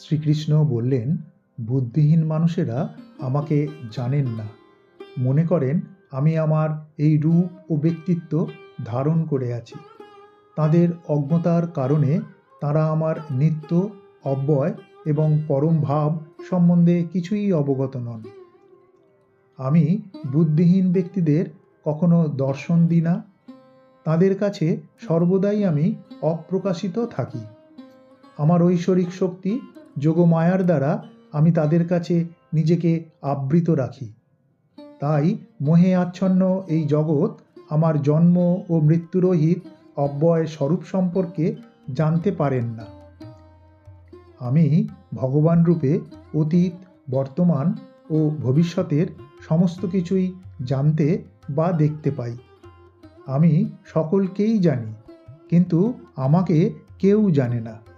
শ্রীকৃষ্ণ বললেন, বুদ্ধিহীন মানুষেরা আমাকে জানেন না। মনে করেন, আমি আমার এই রূপ ও ব্যক্তিত্ব ধারণ করে আছি। তাদের অজ্ঞতার কারণে তারা আমার নিত্য, অব্যয় এবং পরম ভাব সম্বন্ধে কিছুই অবগত নন। আমি বুদ্ধিহীন ব্যক্তিদের কখনো দর্শন দিই না। তাদের কাছে সর্বদাই আমি অপ্রকাশিত থাকি। আমার ঐশ্বরিক শক্তি যোগমায়ার দ্বারা আমি তাদের কাছে নিজেকে আবৃত রাখি। তাই মোহে আচ্ছন্ন এই জগৎ আমার জন্ম ও মৃত্যুরহিত অব্যয় স্বরূপ সম্পর্কে জানতে পারেন না। আমি ভগবান রূপে অতীত, বর্তমান ও ভবিষ্যতের সমস্ত কিছুই জানতে বা দেখতে পাই। আমি সকলকেই জানি, কিন্তু আমাকে কেউ জানে না।